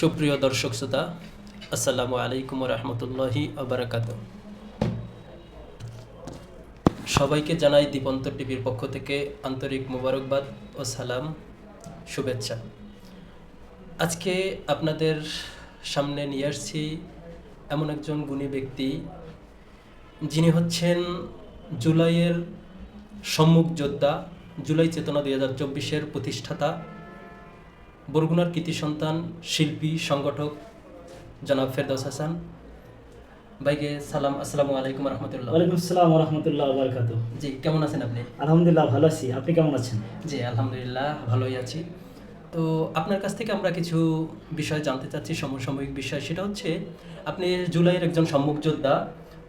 সুপ্রিয় দর্শক শ্রোতা, আসসালামু আলাইকুম রহমতুল্লাহি আবরাকাত সবাইকে জানাই দীপন্ত টিভির পক্ষ থেকে আন্তরিক মোবারকবাদ ও সালাম, শুভেচ্ছা। আজকে আপনাদের সামনে নিয়ে আসছি এমন একজন গুণী ব্যক্তি, যিনি হচ্ছেন জুলাইয়ের সম্মুখ যোদ্ধা, জুলাই চেতনা দুই হাজার চব্বিশের প্রতিষ্ঠাতা বরগুনার কৃতি সন্তান শিল্পী সংগঠক জনাব ফেরদৌস হাসান। ভাইকে সালাম আসসালামু আলাইকুম রহমতুল্লাহ। ওয়ালাইকুম আসসালাম রহমতুল্লাহ বারকাত জি কেমন আছেন আপনি? আলহামদুলিল্লাহ ভালো আছি। আপনি কেমন আছেন? জি আলহামদুলিল্লাহ ভালোই আছি। তো আপনার কাছ থেকে আমরা কিছু বিষয় জানতে চাচ্ছি সমসাময়িক বিষয়। সেটা হচ্ছে আপনি জুলাইয়ের একজন সম্মুখ যোদ্ধা।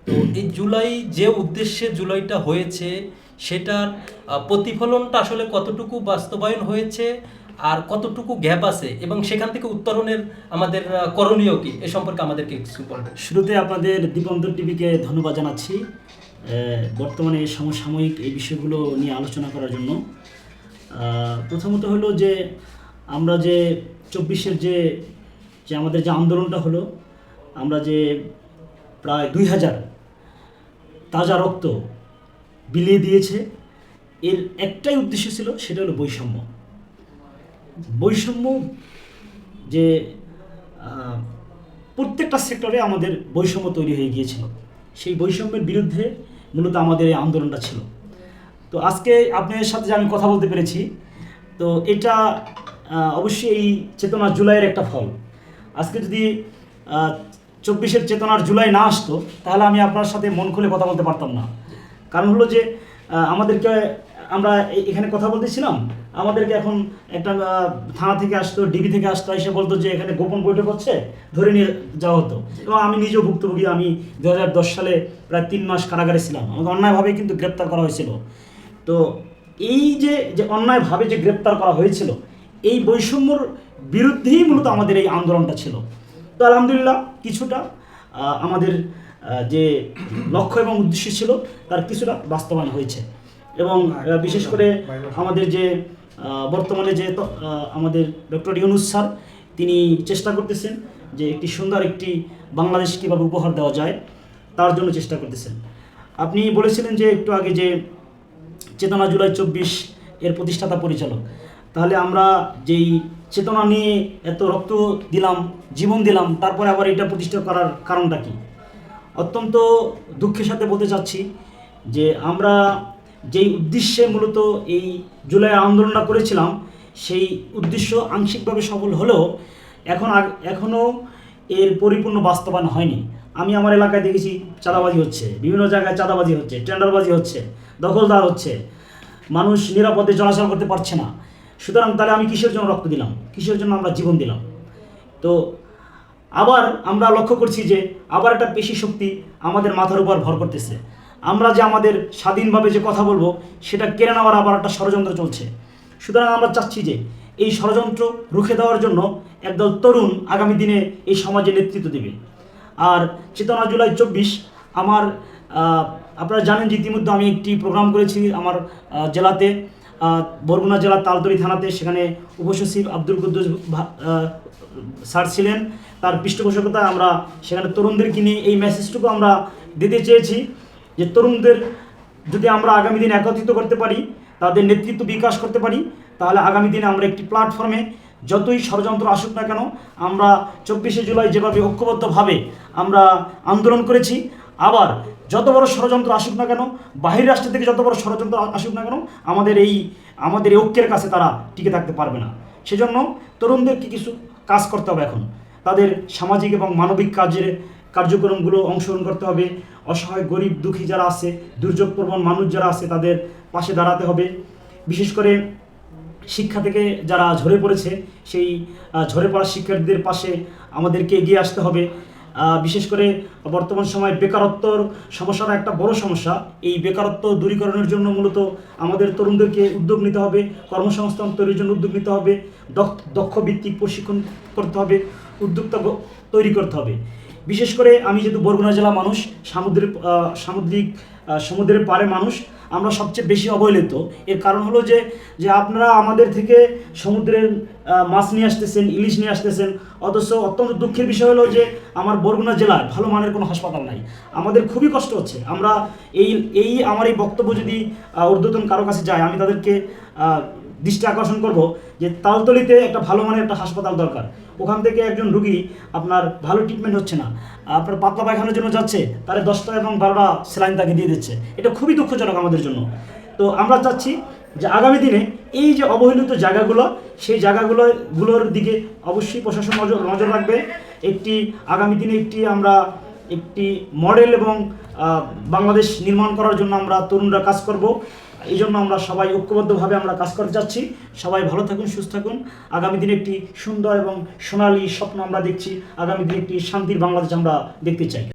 তো এই জুলাই যে উদ্দেশ্যে জুলাইটা হয়েছে সেটার প্রতিফলনটা আসলে কতটুকু বাস্তবায়ন হয়েছে? আর কতটুকু গ্যাপ আছে এবং সেখান থেকে উত্তরণের আমাদের করণীয় কি? এ সম্পর্কে আমাদেরকে কিছু বলবেন। শুরুতে আপনাদের দীপন্ত টিভিকে ধন্যবাদ জানাচ্ছি বর্তমানে সমসাময়িক এই বিষয়গুলো নিয়ে আলোচনা করার জন্য। প্রথমত হলো যে, আমরা যে চব্বিশের যে যে আমাদের যে আন্দোলনটা হলো, আমরা যে প্রায় দুই হাজার তাজা রক্ত বিলিয়ে দিয়েছে, এর একটাই উদ্দেশ্য ছিল, সেটা হলো বৈষম্য। বৈষম্য যে প্রত্যেকটা সেক্টরে আমাদের বৈষম্য তৈরি হয়ে গিয়েছিল। সেই বৈষম্যের বিরুদ্ধে মূলত আমাদের এই আন্দোলনটা ছিল। তো আজকে আপনাদের সাথে যে আমি কথা বলতে পেরেছি, তো এটা অবশ্যই এই চেতনা জুলাইয়ের একটা ফল। আজকে যদি চব্বিশের চেতনার জুলাই না আসতো, তাহলে আমি আপনার সাথে মন খুলে কথা বলতে পারতাম না। কারণ হলো যে আমাদেরকে আমরা এখানে কথা বলতেছিলাম, আমাদেরকে এখন একটা থানা থেকে আসতো, ডিবি থেকে আসতো, এসে বলতো যে এখানে গোপন বৈঠক হচ্ছে, ধরে নিয়ে যাওয়া হতো। এবং আমি নিজেও ভুক্তভোগী, আমি দু হাজার দশ সালে প্রায় তিন মাস কারাগারে ছিলাম। আমাকে অন্যায়ভাবে কিন্তু গ্রেপ্তার করা হয়েছিল। তো এই যে যে অন্যায়ভাবে যে গ্রেপ্তার করা হয়েছিল, এই বৈষম্যর বিরুদ্ধেই মূলত আমাদের এই আন্দোলনটা ছিল। তো আলহামদুলিল্লাহ, কিছুটা আমাদের যে লক্ষ্য এবং উদ্দেশ্য ছিল, তার কিছুটা বাস্তবায়ন হয়েছে। এবং বিশেষ করে আমাদের যে বর্তমানে যে আমাদের ডক্টর ইউনুস স্যার, তিনি চেষ্টা করতেছেন যে একটি সুন্দর একটি বাংলাদেশ কীভাবে উপহার দেওয়া যায়, তার জন্য চেষ্টা করতেছেন। আপনি বলেছিলেন যে একটু আগে যে, চেতনা জুলাই চব্বিশ এর প্রতিষ্ঠাতা পরিচালক, তাহলে আমরা যেই চেতনা নিয়ে এত রক্ত দিলাম, জীবন দিলাম, তারপরে আবার এটা প্রতিষ্ঠা করার কারণটা কি? অত্যন্ত দুঃখের সাথে বলতে চাচ্ছি যে আমরা যেই উদ্দেশ্যে মূলত এই জুলাই আন্দোলনটা করেছিলাম, সেই উদ্দেশ্য আংশিকভাবে সফল হলেও এখন এখনও এর পরিপূর্ণ বাস্তবায়ন হয়নি। আমি আমার এলাকায় দেখেছি, চাঁদাবাজি হচ্ছে, বিভিন্ন জায়গায় চাঁদাবাজি হচ্ছে, টেন্ডারবাজি হচ্ছে, দখলদার হচ্ছে, মানুষ নিরাপদে চলাচল করতে পারছে না। সুতরাং তাহলে আমি কিসের জন্য রক্ত দিলাম? কিসের জন্য আমরা জীবন দিলাম? তো আবার আমরা লক্ষ্য করছি যে আবার একটা পেশি শক্তি আমাদের মাথার উপর ভর করতেছে। আমরা যে আমাদের স্বাধীনভাবে যে কথা বলব, সেটা কেড়ে নেওয়ার আবার একটা ষড়যন্ত্র চলছে। সুতরাং আমরা চাচ্ছি যে এই ষড়যন্ত্র রুখে দেওয়ার জন্য একদল তরুণ আগামী দিনে এই সমাজে নেতৃত্ব দেবে। আর চেতনা জুলাই চব্বিশ আমার আপনারা জানেন যে ইতিমধ্যে আমি একটি প্রোগ্রাম করেছি আমার জেলাতে বরগুনা জেলার তালতলি থানাতে। সেখানে উপসচিব আব্দুল কুদ্দুস স্যার ছিলেন। তার পৃষ্ঠপোষকতায় আমরা সেখানে তরুণদেরকে নিয়ে এই মেসেজটুকু আমরা দিতে চেয়েছি। যে তরুণদের যদি আমরা আগামী দিনে একত্রিত করতে পারি, তাদের নেতৃত্ব বিকাশ করতে পারি, তাহলে আগামী দিনে আমরা একটি প্ল্যাটফর্মে যতই ষড়যন্ত্র আসুক না কেন, আমরা চব্বিশে জুলাই যেভাবে ঐক্যবদ্ধভাবে আমরা আন্দোলন করেছি, আবার যত বড় ষড়যন্ত্র আসুক না কেন, বাহির রাষ্ট্র থেকে যত বড় ষড়যন্ত্র আসুক না কেন, আমাদের এই আমাদের এই ঐক্যের কাছে তারা টিকে থাকতে পারবে না। সেজন্য তরুণদেরকে কিছু কাজ করতে হবে এখন? তাদের সামাজিক এবং মানবিক কাজের কার্যক্রমগুলো অংশগ্রহণ করতে হবে। অসহায়, গরিব, দুঃখী যারা আছে দুর্যোগ প্রবণ মানুষ যারা আছে, তাদের পাশে দাঁড়াতে হবে। বিশেষ করে শিক্ষা থেকে যারা ঝরে পড়েছে, সেই ঝরে পড়া শিক্ষার্থীদের পাশে আমাদেরকে এগিয়ে আসতে হবে। বিশেষ করে বর্তমান সময় বেকারত্বর সমস্যাটা একটা বড় সমস্যা। এই বেকারত্ব দূরীকরণের জন্য মূলত আমাদের তরুণদেরকে উদ্যোগ নিতে হবে, কর্মসংস্থান তৈরির জন্য উদ্যোগ নিতে হবে, দক্ষ দক্ষ ভিত্তিক প্রশিক্ষণ করতে হবে, উদ্যোক্তা তৈরি করতে হবে। বিশেষ করে আমি যেহেতু বরগুনা জেলা মানুষ, সামুদ্রিক সামুদ্রিক সমুদ্রের পাড়ে মানুষ, আমরা সবচেয়ে বেশি অবহেলিত। এর কারণ হলো যে যে আপনারা আমাদের থেকে সমুদ্রের মাছ নিয়ে আসতেছেন, ইলিশ নিয়ে আসতেছেন, অথচ অত্যন্ত দুঃখের বিষয় হলো যে, আমার বরগুনা জেলায় ভালো মানের কোনো হাসপাতাল নাই। আমাদের খুবই কষ্ট হচ্ছে। আমরা এই এই আমার এই বক্তব্য যদি ঊর্ধ্বতন কারও কাছে যায়, আমি তাদেরকে দৃষ্টি আকর্ষণ করব যে তালতলিতে একটা ভালো মানের একটা হাসপাতাল দরকার। ওখান থেকে একজন রুগী আপনার ভালো ট্রিটমেন্ট হচ্ছে না, আপনার পাতলা পায়খানার জন্য যাচ্ছে, তারা দশটা এবং বারোটা স্যালাইন তাকে দিয়ে দিচ্ছে। এটা খুবই দুঃখজনক আমাদের জন্য। তো আমরা চাচ্ছি যে আগামী দিনে এই যে অবহেলিত জায়গাগুলো, সেই জায়গাগুলো গুলোর দিকে অবশ্যই প্রশাসন নজর নজর রাখবে। একটি, আগামী দিনে একটি আমরা একটি মডেল এবং বাংলাদেশ নির্মাণ করার জন্য আমরা তরুণরা কাজ করব। এই জন্য আমরা সবাই ঐক্যবদ্ধভাবে আমরা কাজ করতে যাচ্ছি। সবাই ভালো থাকুন, সুস্থ থাকুন। আগামী দিনে একটি সুন্দর এবং সোনালী স্বপ্ন আমরা দেখছি। আগামী দিনে একটি শান্তির বাংলাদেশ আমরা দেখতে চাই।